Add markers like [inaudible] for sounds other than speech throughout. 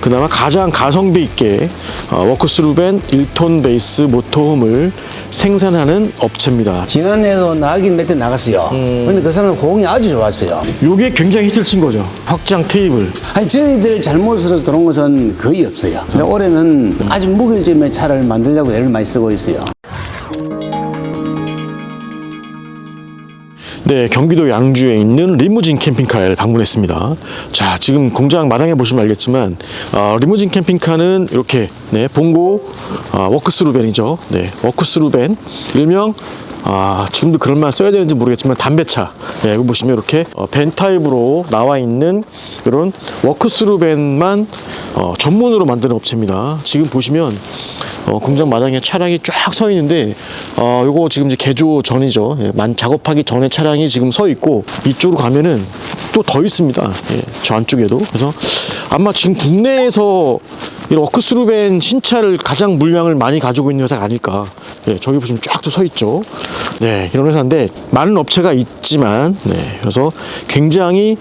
그나마 가장 가성비 있게 어, 워크스루벤 1톤 베이스 모터홈을 생산하는 업체입니다. 지난해도 나가긴 몇 대 나갔어요. 근데 그 사람 호응이 아주 좋았어요. 요게 굉장히 히트를 친 거죠. 확장 테이블. 아니 저희들 잘못으로 들어온 것은 거의 없어요. 올해는 아주 무길점의 차를 만들려고 애를 많이 쓰고 있어요. 네, 경기도 양주에 있는 리무진 캠핑카를 방문했습니다. 자, 지금 공장 마당에 보시면 알겠지만 어, 리무진 캠핑카는 이렇게 네, 봉고 어, 워크스루벤이죠. 네, 워크스루벤 일명 아, 지금도 그런 말 써야 되는지 모르겠지만 담배차. 네, 이거 보시면 이렇게 어, 벤 타입으로 나와 있는 이런 워크스루 벤만 어, 전문으로 만드는 업체입니다. 지금 보시면 어, 공장 마당에 차량이 쫙 서 있는데 어, 요거 지금 이제 개조 전이죠. 예, 만 작업하기 전에 차량이 지금 서 있고 이쪽으로 가면은 또 더 있습니다. 예, 저 안쪽에도 그래서 아마 지금 국내에서 이 워크스루벤 신차를 가장 물량을 많이 가지고 있는 회사가 아닐까. 예, 저기 보시면 쫙 또 서 있죠. 네, 이런 회사인데 많은 업체가 있지만, 네, 그래서 굉장히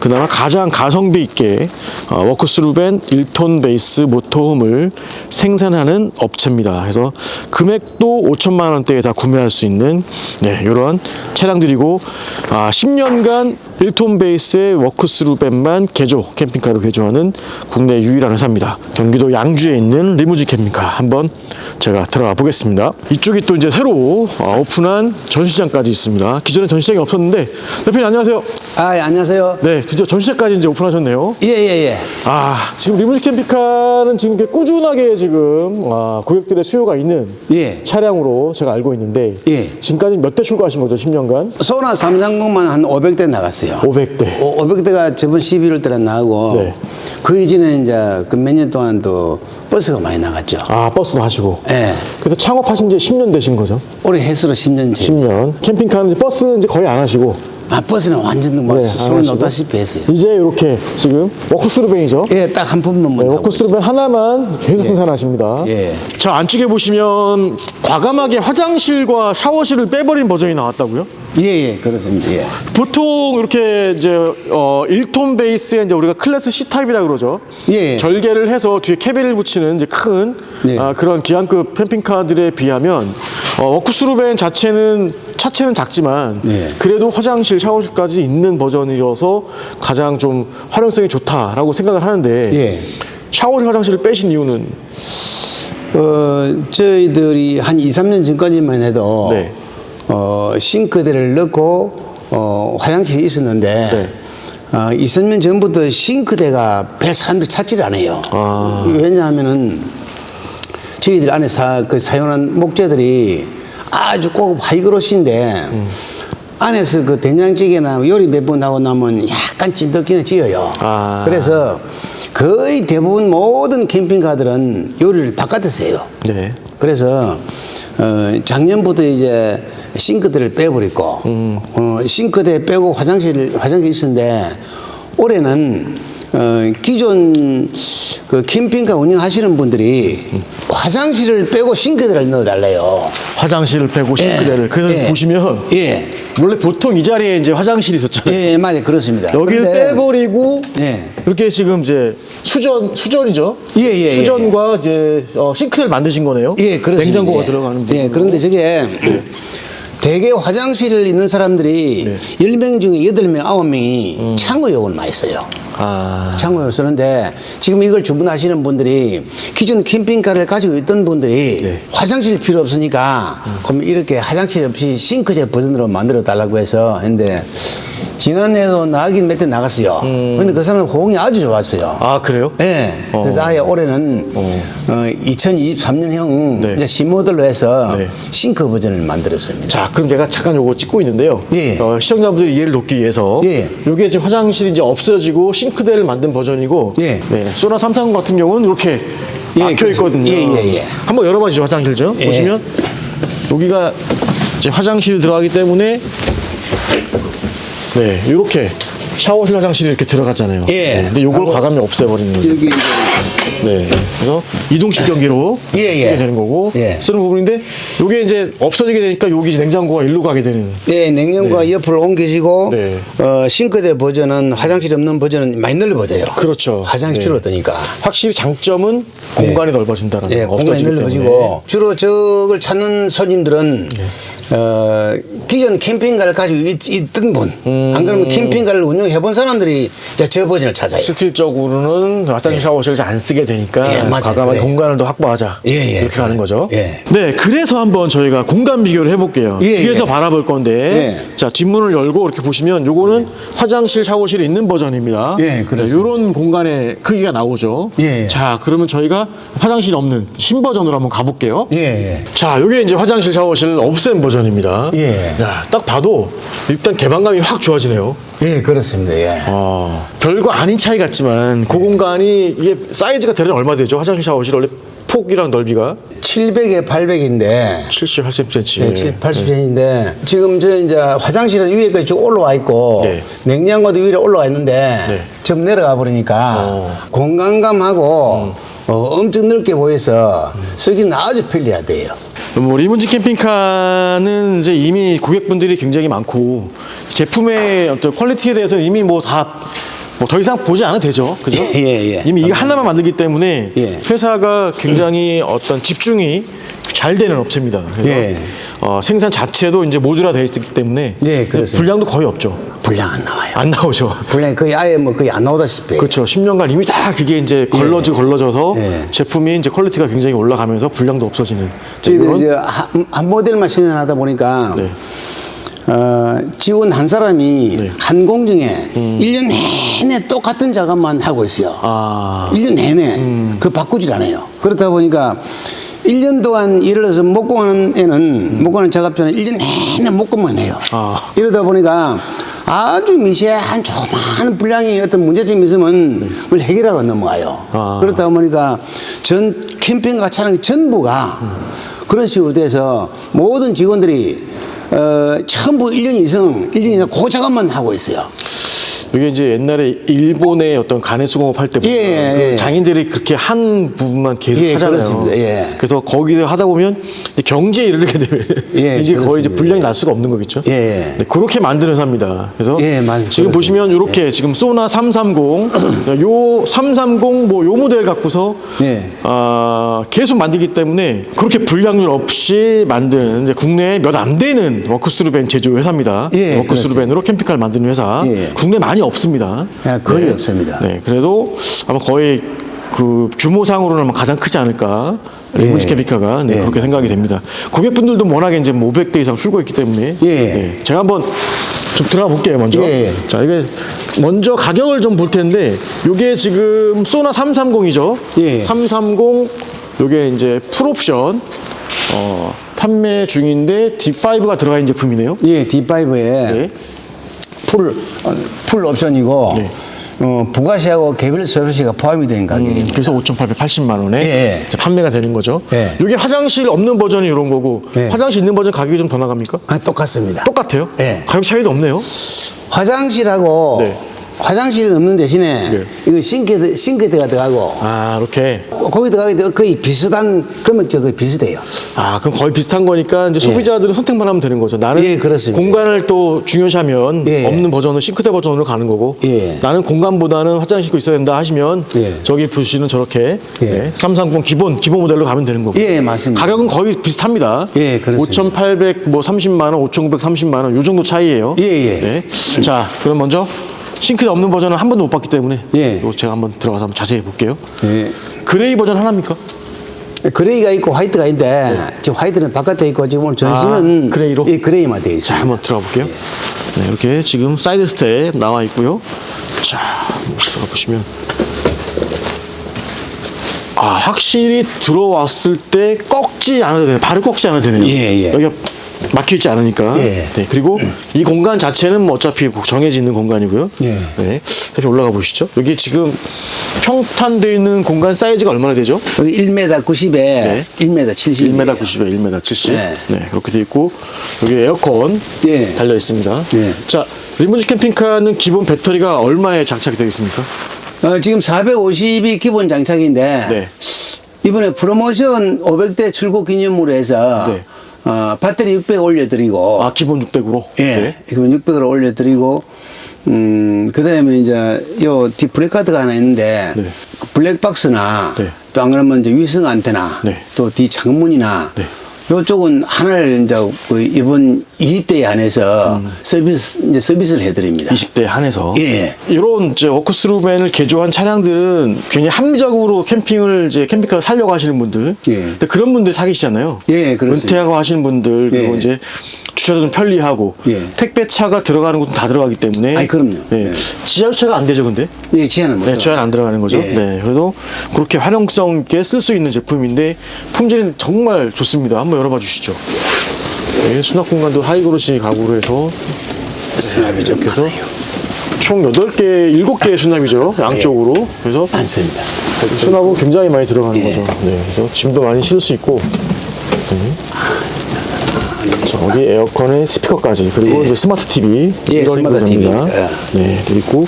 그나마 가장 가성비 있게 어, 워크스루벤 1톤 베이스 모터홈을 생산하는 업체입니다. 그래서 금액도 5천만 원대에 다 구매할 수 있는 네, 이런 차량들이고 아, 10년간 1톤 베이스의 워크스루벤만 개조 캠핑카로 개조하는 국내 유일한 회사입니다. 경기도 양주에 있는 리무진 캠핑카 한번 제가 들어가 보겠습니다. 이쪽이 또 이제 새로 어, 오픈한 전시장까지 있습니다. 기존에 전시장이 없었는데 대표님 안녕하세요. 아, 예, 안녕하세요. 네, 드디어 전시장까지 이제 오픈하셨네요. 예, 예, 예. 아, 지금 리무진 캠핑카 는 지금 이렇게 꾸준하게 지금 아, 고객들의 수요가 있는 예. 차량으로 제가 알고 있는데 예. 지금까지 몇 대 출고하신 거죠? 10년간? 소나 330만 한 500대 나갔어요. 500대. 500대가 저번 11월 달에 나가고 네. 그 이전에 이제 그 몇 년 동안 또 버스가 많이 나갔죠. 아, 버스도 하시고. 예. 그래서 창업하신 지 10년 되신 거죠? 올해 해수로 10년째. 10년. 캠핑카는 이제 버스는 이제 거의 안 하시고. 아, 버스는 완전 뭐 네, 손을 하시고. 놓다시피 했어요. 이제 이렇게 지금 워크스루벤이죠? 예, 딱한 푼만 네, 네, 워크스루벤 하나만 계속 생산하십니다. 예. 자, 안쪽에 보시면 과감하게 화장실과 샤워실을 빼버린 버전이 나왔다고요? 예, 예, 그렇습니다. 예. 보통 이렇게 이제 어 1톤 베이스에 이제 우리가 클래스 C 타입이라 그러죠. 예. 절개를 해서 뒤에 캐비를 붙이는 이제 큰 예. 아, 그런 기한급 캠핑카들에 비하면 어, 워크스루벤 자체는 차체는 작지만 예. 그래도 화장실, 샤워실까지 있는 버전이어서 가장 좀 활용성이 좋다라고 생각을 하는데 예. 샤워실, 화장실을 빼신 이유는 어, 저희들이 한 2, 3년 전까지만 해도 네. 어, 싱크대를 넣고 어, 화장실이 있었는데 네. 어, 2, 3년 전부터 싱크대가 별 사람들이 찾지를 않아요. 아. 왜냐하면은 저희들 안에 사, 그 사용한 목재들이 아주 고급 하이그로시인데 안에서 그 된장찌개나 요리 몇 번 하고 나면 약간 찐득기는 지어요. 아. 그래서 거의 대부분 모든 캠핑카들은 요리를 바깥에서 해요. 네. 그래서 어, 작년부터 이제 싱크대를 빼버리고 어, 싱크대 빼고 화장실 화장실 있었는데 올해는 어, 기존 그 캠핑카 운영하시는 분들이 화장실을 빼고 싱크대를 넣어달래요. 화장실을 빼고 싱크대를 그래서 예. 보시면 예, 원래 보통 이 자리에 이제 화장실이 있었잖아요. 예, 맞아요, 그렇습니다. 여기를 그런데 빼버리고 예. 이렇게 지금 이제 수전 수전이죠. 예, 예, 예, 수전과 이제 어, 싱크대를 만드신 거네요. 예, 그렇습니다. 냉장고가 예. 들어가는. 예, 그런데 저게 대개 화장실 있는 사람들이 네. 열명 중에 여덟 명 아홉 명이 창고용을 많이 써요. 아, 창고용을 쓰는데 지금 이걸 주문하시는 분들이 기존 캠핑카를 가지고 있던 분들이 네. 화장실 필요 없으니까 그럼 이렇게 화장실 없이 싱크대 버전으로 만들어 달라고 해서 했는데 지난해도 나가긴 몇 대 나갔어요. 근데 그 사람 호응이 아주 좋았어요. 아 그래요? 예. 그래서 어. 아예 올해는 어. 2023년형 네. 이제 신모델로 해서 네. 싱크 버전을 만들었습니다. 자, 그럼 제가 잠깐 요거 찍고 있는데요. 예. 어, 시청자분들 이해를 돕기 위해서 예. 요게 이제 화장실이 이제 없어지고 싱크대를 만든 버전이고 예. 네, 소나 330 같은 경우는 이렇게 예, 막혀 그렇죠. 있거든요. 예, 예, 예. 한번 열어 봐주죠 화장실 좀 예. 보시면 여기가 이제 화장실 들어가기 때문에 네 이렇게 샤워실 화장실이 이렇게 들어갔잖아요. 예. 네, 근데 요걸 과감히 없애버리는 거죠. 여기 이제 네. 그래서 이동식 변기로 예, 예. 쓰게 되는 거고 예. 쓰는 부분인데 요게 이제 없어지게 되니까 여기 이제 냉장고가 일로 가게 되는. 네, 냉장고가 옆으로 옮겨지고 네. 어, 싱크대 버전은 화장실 없는 버전은 많이 넓어져요. 그렇죠. 화장실 네. 줄어드니까. 확실히 장점은 공간이 넓어진다는 예, 거. 공간이 없어지기 넓어지고 때문에. 주로 저걸 찾는 손님들은 어, 기존 캠핑카를 가지고 있, 있던 분, 음. 안 그러면 캠핑카를 운영해 본 사람들이 이제 저 버전을 찾아요. 실질적으로는 화장실 샤워 실을 잘안 쓰게 되니까 예, 맞아요. 과감한 그래. 공간을 더 확보하자 예, 예. 이렇게 가는 거죠. 예. 네, 그래서 한번 저희가 공간 비교를 해볼게요. 예, 뒤에서 예. 바라볼 건데 예. 자 뒷문을 열고 이렇게 보시면 요거는 화장실 샤워실이 있는 버전입니다. 예, 그렇습니다. 이런 공간의 크기가 나오죠. 예, 예. 자 그러면 저희가 화장실 없는 신 버전으로 한번 가볼게요. 예, 예. 자, 요게 이제 화장실 샤워실 없앤 버전입니다. 예. 야, 딱 봐도 일단 개방감이 확 좋아지네요. 예, 그렇습니다. 예. 아, 별거 아닌 차이 같지만 그 공간이 이게 사이즈가 대략 얼마 되죠? 화장실 샤워실 원래 폭이랑 넓이가 700에 800인데 70, 80cm. 네, 7, 80cm인데 지금 저 이제 화장실은 위에까지 쭉 올라와 있고 네. 냉장고도 위에 올라와 있는데 네. 좀 내려가 버리니까 어. 공간감하고 어, 엄청 넓게 보여서 쓰기는 아주 편리하대요. 뭐 리무진 캠핑카는 이제 이미 고객분들이 굉장히 많고 제품의 어떤 퀄리티에 대해서는 이미 뭐 다 뭐 더 이상 보지 않아도 되죠. 그죠? 예, 예, 예. 이미 이거 하나만 만들기 때문에 예. 회사가 굉장히 어떤 집중이 잘 되는 업체입니다. 그래서 예. 어, 생산 자체도 이제 모듈화 되어 있기 때문에 예, 그렇습니다. 분량도 거의 없죠. 분량 안 나와요. 안 나오죠. 분량이 거의 아예 뭐 거의 안 나오다시피. 그렇죠. 10년간 이미 다 그게 이제 걸러지 걸러져서 예. 제품이 이제 퀄리티가 굉장히 올라가면서 분량도 없어지는 저희들이 이런- 이제 한, 한 모델만 생산하다 보니까 네. 어, 직원 한 사람이 네. 한 공정에 일 1년 내내 똑같은 작업만 하고 있어요. 아, 일 1년 내내 그 바꾸질 않아요. 그렇다 보니까 1년 동안 예를 들어서 목공하는 애는 목공하는 작업자는 1년 내내 목공만 해요. 아. 이러다 보니까 아주 미세한 조그마한 분량이 어떤 문제점이 있으면 그걸 해결하고 넘어가요. 아. 그렇다 보니까 전 캠핑카 차량 전부가 그런 식으로 돼서 모든 직원들이 어, 전부 1년 이상, 1년 이상 그 작업만 하고 있어요. 이게 이제 옛날에 일본의 어떤 간의 수공업 할 때부터 예, 예, 그 예. 장인들이 그렇게 한 부분만 계속 예, 하잖아요. 그렇습니다. 예. 그래서 거기서 하다 보면 이제 경제에 이르게 되면 예, [laughs] 이제 거의 이제 그렇습니다. 분량이 날 수가 없는 거겠죠. 예. 네, 그렇게 만드는 회사입니다. 그래서 예, 맞- 지금 그렇습니다. 보시면 이렇게 지금 소나 330, 요330 뭐 요 모델 갖고서 예. 아, 계속 만들기 때문에 그렇게 불량률 없이 만든 이제 국내에 몇 안 되는 워크스루벤 제조 회사입니다. 예, 워크스루벤으로 캠핑카를 만드는 회사 예. 국내 많이 없습니다. 예, 거의 없습니다. 네, 그래도 아마 거의 그 규모상으로는 가장 크지 않을까. 예. 리무진 캠핑카가 네, 예, 그렇게 생각이 됩니다. 고객분들도 워낙에 이제 뭐 500대 이상 출고 있기 때문에 예. 네, 제가 한번 좀 들어가 볼게요 먼저. 예. 자 이게 먼저 가격을 좀 볼 텐데 이게 지금 소나 330이죠. 예. 330 요게 이제 풀옵션 어, 판매 중인데 D5가 들어가 있는 제품이네요. 예, D5에 네. 풀, 어, 풀 옵션이고 네. 어, 부가시하고 개별 서비스가 포함이 된 가격입니다. 그래서 5,880만 원에 예, 예. 판매가 되는 거죠. 예. 이게 화장실 없는 버전이 이런 거고 예. 화장실 있는 버전 가격이 좀 더 나갑니까? 아, 똑같습니다. 똑같아요. 예. 가격 차이도 없네요. 화장실하고 네. 화장실은 없는 대신에 네. 이거 싱크대, 싱크대가 들어가고 아 이렇게 거기 들어가게 되면 거의 비슷한 금액적 거의 비슷해요. 아 그럼 거의 비슷한 거니까 이제 소비자들은 선택만 하면 되는 거죠. 나는 예, 그렇습니다. 공간을 또 중요시하면 예. 없는 버전은 싱크대 버전으로 가는 거고 예. 나는 공간보다는 화장실도 있어야 된다 하시면 예. 저기 보시는 저렇게 예. 네, 330 기본 기본 모델로 가면 되는 거고. 예, 맞습니다. 가격은 거의 비슷합니다. 예, 그렇습니다. 5,800 뭐 30만 원, 5,930만 원 요 정도 차이예요. 예, 예. 네. 자, 그럼 먼저 싱크대 없는 버전은 한 번도 못 봤기 때문에 예. 이거 제가 한번 들어가서 한번 자세히 볼게요. 예. 그레이 버전 하나입니까? 그레이가 있고 화이트가 있는데 지금 화이트는 바깥에 있고 지금 오늘 전신은 네. 아, 그레이로? 예, 그레이만 되어 자, 있습니다. 한번 들어가 볼게요. 네, 이렇게 지금 사이드 스텝 나와 있고요. 자, 한번 들어가 보시면 아, 확실히 들어왔을 때 꺾지 않아도 되네요. 발을 꺾지 않아도 되네요. 예, 예. 여기가 막혀 있지 않으니까. 예. 네, 그리고 이 공간 자체는 뭐 어차피 정해져 있는 공간이고요. 예. 네. 다시 올라가 보시죠. 여기 지금 평탄되어 있는 공간 사이즈가 얼마나 되죠? 여기 1m 90에 1m 70. 1m 90에 1m 70. 네. 네. 그렇게 돼 있고 여기 에어컨 예. 달려 있습니다. 예. 자, 리무진 캠핑카는 기본 배터리가 얼마에 장착이 되어 있습니까? 어, 지금 450이 기본 장착인데 네. 이번에 프로모션 500대 출고 기념으로 해서 네. 어, 배터리 600 올려드리고 아, 기본 600으로? 예, 이건 600으로 올려드리고 음, 그 다음에 이제 요 디프레카드가 하나 있는데 네. 그 블랙박스나 네. 또안 그러면 이제 위성 안테나 네. 또뒤 창문이나 네. 요쪽은 하나를 이제 그 이번 20대에 한해서 서비스 이제 서비스를 해드립니다. 20대 한해서. 예. 이런 이제 워크스루벤을 개조한 차량들은 굉장히 합리적으로 캠핑을 이제 캠핑카를 살려고 하시는 분들. 예. 근데 그런 분들 타기 시잖아요. 예, 그렇습니다. 은퇴하고 하시는 분들 그리고 예. 이제 주차도 좀 편리하고 예. 택배차가 들어가는 곳은 다 들어가기 때문에. 아이, 그럼요. 예. 예. 지하주차가 안 되죠, 근데. 예, 지하는 못 네. 주안 안 들어가는 거죠. 예. 네, 그래도 그렇게 활용성 있게 쓸 수 있는 제품인데 품질은 정말 좋습니다. 한번 열어봐 주시죠. 네, 수납 공간도 하이그로시 가구로 해서 수납이 좀 이렇게 해서 많아요. 총 8개, 7개의 수납이죠. 양쪽으로. 그래서 많습니다. 수납은 굉장히 많이 들어가는 예. 거죠. 네, 그래서 짐도 많이 실을 수 있고. 네. 저기 에어컨에 스피커까지 그리고 예. 이제 스마트 TV 예, 미러링도 스마트 됩니다. TV. 네, 그리고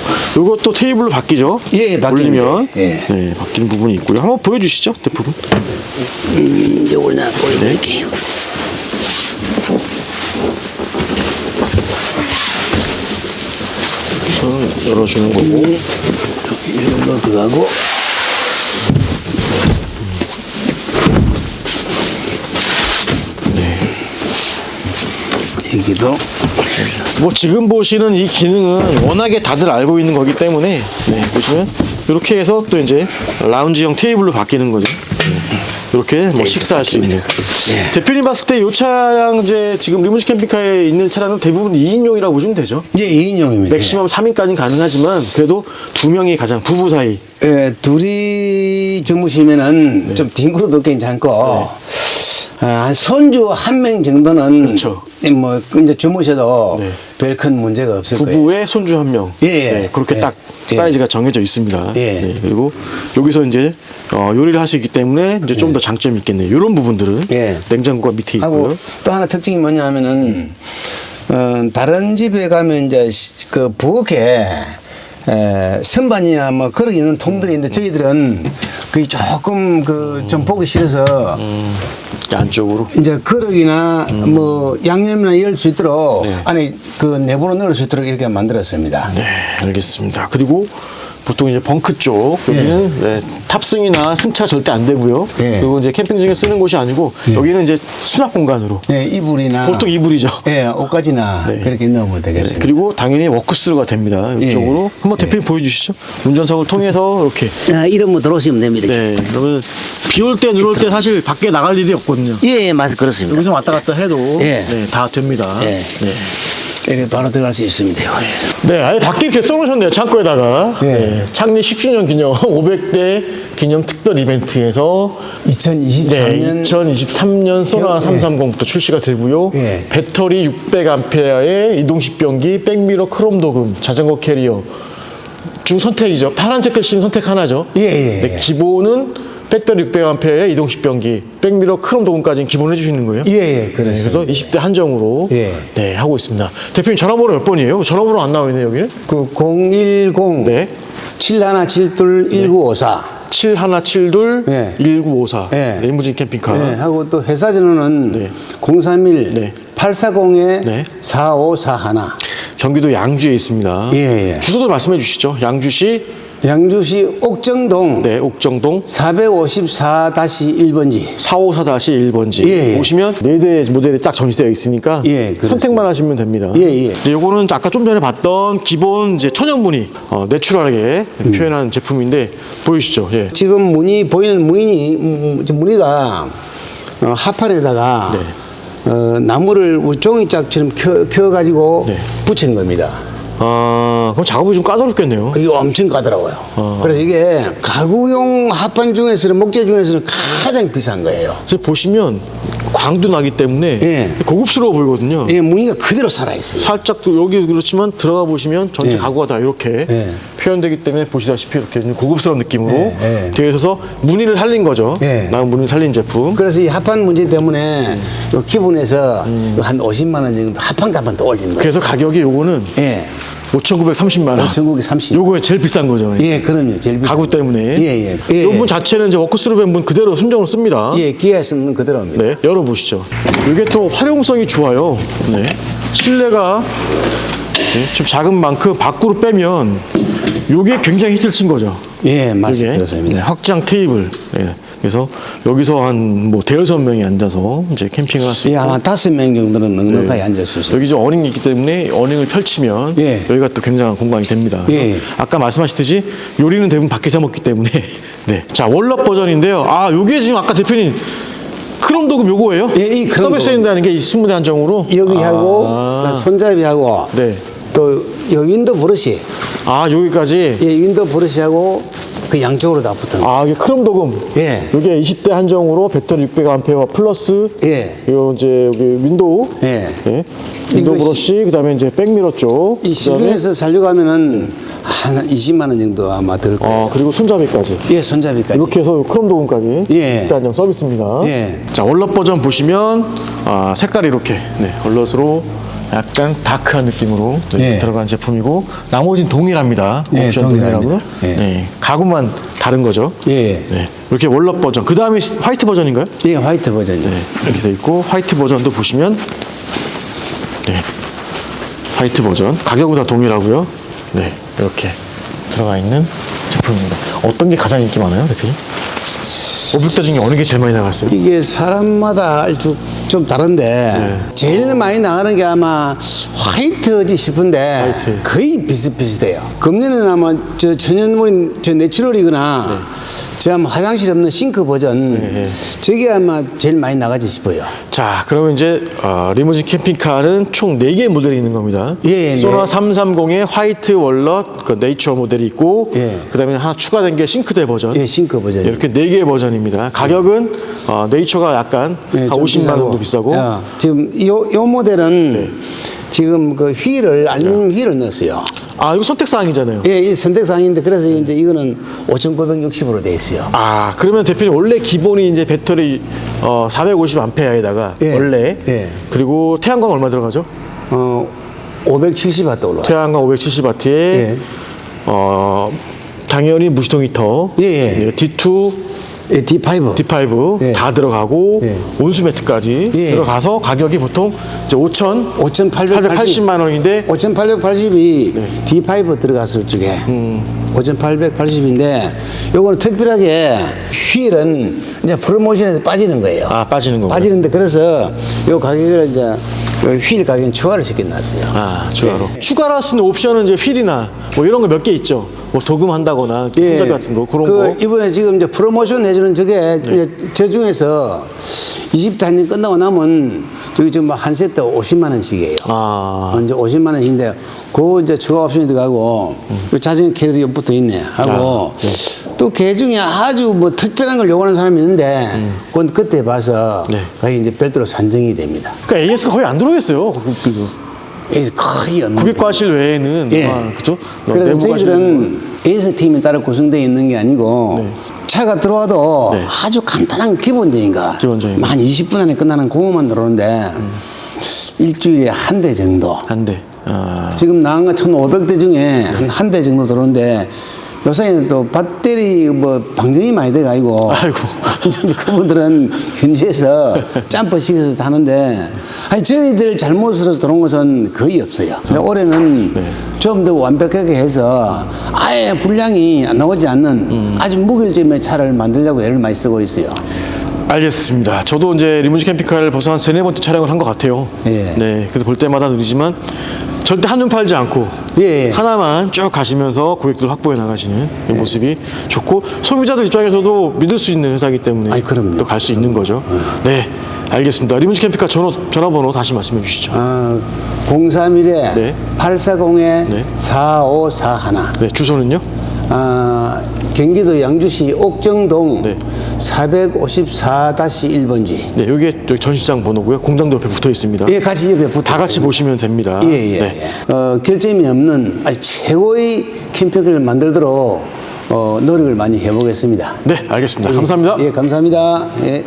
또 테이블로 바뀌죠. 예, 바뀝니다. 올리면 예. 네, 바뀌는 부분이 있고요. 한번 보여주시죠, 대부분. 음, 이제 오늘 보여드릴게요. 그래서 열어주는 거고. 이 정도 들어가고 여기도 뭐 지금 보시는 이 기능은 워낙에 다들 알고 있는 거기 때문에 네, 보시면 이렇게 해서 또 이제 라운지형 테이블로 바뀌는 거죠. 이렇게 뭐 식사할 수 있는. 예. 대표님 봤을 때 이 차량 이제 지금 리무진 캠핑카에 있는 차량은 대부분 2인용이라고 보시면 되죠. 예, 2인용입니다. 맥시멈 3인까지는 가능하지만 그래도 두 명이 가장 부부 사이. 예, 둘이 주무시면은 네. 좀 뒹굴어도 괜찮고 아, 한 손주 한 명 정도는 그렇죠. 예, 뭐 이제 주무셔도 네. 별큰 문제가 없을 거예요. 부부의 손주 한 명. 예, 예. 네, 그렇게 예. 딱 예. 사이즈가 정해져 있습니다. 예. 네, 그리고 여기서 이제 어, 요리를 있기 때문에 이제 좀 더 장점이 있겠네요. 이런 부분들은 예. 냉장고가 밑에 있고요. 또 하나 특징이 뭐냐면은 어, 다른 집에 가면 이제 시- 그 부엌에 에, 선반이나 뭐 그런 있는 통들이 있는데 저희들은 그게 조금 그 좀 보기 싫어서 이렇게 안쪽으로. 이제 그릇이나 뭐 양념이나 이럴 수 있도록 음. 네. 안에 그 내부로 넣을 수 있도록 이렇게 만들었습니다. 네, 알겠습니다. 그리고 보통 이제 벙크 쪽 여기는 네, 탑승이나 승차 절대 안 되고요. 예. 그리고 이제 캠핑 중에 쓰는 곳이 아니고 여기는 이제 수납 공간으로 네, 이불이나 보통 이불이죠. 예, 옷까지나 네. 그렇게 넣으면 네, 되겠습니다. 그리고 당연히 워크스루가 됩니다. 예. 이쪽으로 한번 대표님 보여주시죠. 운전석을 통해서 이렇게. 아, 이런거 들어오시면 됩니다. 네, 그러면 비 올 때, 눈 올 때 사실 밖에 나갈 일이 없거든요. 예, 예, 맞 그렇습니다. 여기서 왔다 갔다 해도 예. 네, 다 됩니다. 예. 네. 이렇게 바로 들어갈 수 있습니다. 네, 아예 밖에 이렇게 써놓으셨네요, 창고에다가. 예. 네, 창립 10주년 기념 [laughs] 500대 기념 특별 이벤트에서 2023년 네, 2023년 소나 예. 330부터 출시가 되고요. 예. 배터리 600A의 이동식 변기, 백미러 크롬 도금, 자전거 캐리어 중 선택이죠. 파란색 글씨는 선택 하나죠. 예, 예, 네, 예. 기본은 배터리 600A의 이동 식 변기, 백미러 크롬 도금까지는 기본 해 주시는 거예요. 예, 예, 네, 그렇습니다. 그래서 20대 한정으로 예. 네, 하고 있습니다. 대표님 전화번호 몇 번이에요? 전화번호 안 나와 있네요, 여기는. 그 010 네. 7172 1954 7172 예. 1954. 예. 레이무진 캠핑카. 네, 하고 또 회사 전화는 네. 031 네. 840에 네. 4541 경기도 양주에 있습니다. 예, 예. 주소도 말씀해 주시죠. 양주시 양주시 옥정동 네, 옥정동 454-1번지 454-1번지 예, 예. 오시면 네대 모델이 딱 전시되어 있으니까 예, 그렇습니다. 선택만 하시면 됩니다. 예, 예. 이제 요거는 아까 좀 전에 봤던 기본 이제 천연 무늬 어, 내추럴하게 음. 표현한 제품인데 보이시죠? 예. 지금 무늬 보이는 무늬 음, 지금 무늬가 어, 하판에다가 네. 어, 나무를 우리 종이짝처럼 켜, 켜가지고 네. 붙인 겁니다. 아, 그럼 작업이 좀 까다롭겠네요. 이게 엄청 까다로워요. 어. 그래서 이게 가구용 합판 중에서는 목재 중에서는 가장 비싼 거예요. 그래서 보시면 광도 나기 때문에 예. 고급스러워 보이거든요. 예, 무늬가 그대로 살아있어요. 살짝 또 여기 그렇지만 들어가 보시면 전체 예. 가구가 다 이렇게 예. 표현되기 때문에 보시다시피 이렇게 좀 고급스러운 느낌으로 예, 예. 되어 있어서 무늬를 살린 거죠. 예. 나은 무늬를 살린 제품. 그래서 이 합판 문제 때문에 요 기분에서 한 50만 원 정도 합판값 한번 더 올린 거예요. 그래서 가격이 요거는 예. 5,930만 원. 5,930. 요거에 제일 비싼 거죠. 예, 그럼요. 제일 비싼 가구 때문에. 예, 예. 예. 요분 자체는 이제 워크스루 밴분 그대로 순정을 씁니다. 예, 기아에서는 그대로입니다. 네, 열어보시죠. 이게 또 활용성이 좋아요. 네. 실내가 네, 좀 작은 만큼 밖으로 빼면 요게 굉장히 히트를 친 거죠. 예, 맞습니다. 그렇습니다. 네, 확장 테이블. 예. 그래서 여기서 한 뭐 대여섯 명이 앉아서 이제 캠핑을 할수 예, 있고 아마 다섯 명 정도는 넉넉하게 앉을 수 있어요. 여기 이제 어닝이 있기 때문에 어닝을 펼치면 예. 여기가 또 굉장한 공간이 됩니다. 예. 아까 말씀하셨듯이 요리는 대부분 밖에서 먹기 때문에 [laughs] 네. 자 월럽 버전인데요. 아 요게 지금 아까 대표님 크롬 도금 요거예요? 예, 이 크롬 서비스 도금. 인다는 게이 스무디 한정으로 여기 하고 아, 손잡이하고 네. 또 요 윈도 브러시, 아 여기까지 예, 윈도 브러시하고 그 양쪽으로 다 붙은 거. 아 이게 크롬 도금 예. 요게 20대 한정으로 배터리 600A 플러스 예. 요 이제 여기 윈도우 예. 윈도우 이거 브러쉬 그다음에 이제 백미러 쪽 이 그다음에 시중에서 살려고 하면은 한 20만 원 정도 아마 들 거예요. 어 그리고 손잡이까지 예, 손잡이까지. 이렇게 해서 크롬 도금까지 예. 일단 좀 서비스입니다. 예. 자 월럿 버전 보시면 아, 색깔이 이렇게 네, 월럿으로 약간 다크한 느낌으로 네, 예. 들어간 제품이고 나머지는 동일합니다. 예, 옵션. 동일하고요. 예. 네, 가구만 다른 거죠. 예. 네, 이렇게 월럿 버전. 그 다음에 화이트 버전인가요? 예, 화이트 버전이요. 네, 이렇게 돼 있고 화이트 버전도 보시면 네, 화이트 버전 가격은 다 동일하고요. 네, 이렇게 들어가 있는 제품입니다. 어떤 게 가장 인기 많아요, 대표님? 오불대 중에 어느 게 제일 많이 나갔어요? 이게 사람마다 좀, 좀 다른데 네. 제일 많이 나가는 게 아마 화이트지 싶은데 화이트. 거의 비슷비슷해요. 금년에는 아마 저 천연물인 저 내추럴이거나 저 아마 화장실 없는 싱크 버전 네. 저게 아마 제일 많이 나가지 싶어요. 자, 그러면 이제 어, 리무진 캠핑카는 총 4개의 모델이 있는 겁니다. 예, 예, 소나 네. 330의 화이트 월럿 그 네이처 모델이 있고 예. 그다음에 하나 추가된 게 싱크대 버전. 예, 싱크 버전. 이렇게 4개의 버전입니다. 가격은 어, 네이처가 약간 예, 한 좀 50만 원 정도 비싸고 야, 지금 요, 요 모델은 네. 지금 그 휠을 알루미늄 휠을 넣었어요. 아, 이거 선택 사항이잖아요. 예, 이 선택사항인데 그래서 이제 이거는 5,960으로 돼 있어요. 아, 그러면 대표님 원래 기본이 이제 배터리 어, 450암페어에다가 예. 원래 예. 그리고 태양광 얼마 들어가죠? 어, 570와트 올라와요. 태양광 570W에 예. 어, 당연히 무시동 히터, 예, 예. D2, 예, D5. D5 예. 다 들어가고 예. 온수 매트까지 예. 들어가서 가격이 보통 이제 5천 5,880. 880만 원인데 5,880이 네. D5 들어갔을 적에 음. 5,880인데 요거는 특별하게 휠은 이제 프로모션에서 빠지는 거예요. 아 빠지는 거고요. 빠지는데 그래서 요 가격을 이제 요휠 가격 추가를 시켜놨어요. 아 추가로 예. 추가로 할 수 있는 옵션은 이제 휠이나 뭐 이런 거 몇 개 있죠. 뭐 도금한다거나 손잡이 같은 거 그런 그 거. 네. 이번에 지금 이제 프로모션 해주는 저게 이제 저 중에서 20대 한년 끝나고 나면 저기 지금 뭐한 세트 50만 원씩이에요. 아. 어, 이제 50만 원인데 그거 이제 추가 옵션이 들어가고 그 자전거 캐리도 옆 붙어 있네 하고 음. 아, 네. 또개 중에 아주 뭐 특별한 걸 요구하는 사람이 있는데 그건 그때 봐서 음. 네. 그게 이제 별도로 산정이 됩니다. 그러니까 AS가 거의 안 들어오겠어요. 그, 그, 이 거의 없는 고객과실 외에는 예. 아, 그죠? 그래서 저희들은 에이스 팀에 따라 구성되어 있는 게 아니고 차가 들어와도 네. 아주 간단한 기본적인 거. 기본적인 거. 한 20분 안에 끝나는 그거만 들어오는데 일주일에 한 대 정도. 한 대. 아, 지금 나간 거 1,500대 중에 한한대 정도 들어오는데 요새는 또 배터리 뭐 방전이 많이 돼가지고 아이고. [laughs] 그분들은 현지에서 짬퍼 시켜서 타는데 아니 저희들 잘못으로 들어온 것은 거의 없어요. 근데 올해는 네. 좀더 완벽하게 해서 아예 분량이 안 나오지 않는 음. 아주 무결점의 차를 만들려고 애를 많이 쓰고 있어요. 알겠습니다. 저도 이제 리무진 캠핑카를 벌써 한 세네 번째 촬영을 한 것 같아요. 예. 네, 그래서 볼 때마다 느리지만 절대 한눈 팔지 않고 예. 하나만 쭉 가시면서 고객들 확보해 나가시는 이 모습이 좋고 소비자들 입장에서도 믿을 수 있는 회사이기 때문에 아이, 그럼요. 또 갈 수 있는 거죠. 네, 알겠습니다. 리무진 캠핑카 전화, 전화번호 다시 말씀해 주시죠. 아, 031에 네. 840에 네. 4541. 네, 주소는요? 아, 경기도 양주시 옥정동 네. 454-1번지. 네, 여기에 여기 전시장 번호고요. 공장도 옆에 붙어 있습니다. 예, 같이 옆에 붙어. 다 같이 보시면 됩니다. 예, 예. 네. 예. 어, 결점이 없는 아주 최고의 캠핑카를 만들도록 어, 노력을 많이 해보겠습니다. 네, 알겠습니다. 예, 감사합니다. 예, 감사합니다. 예.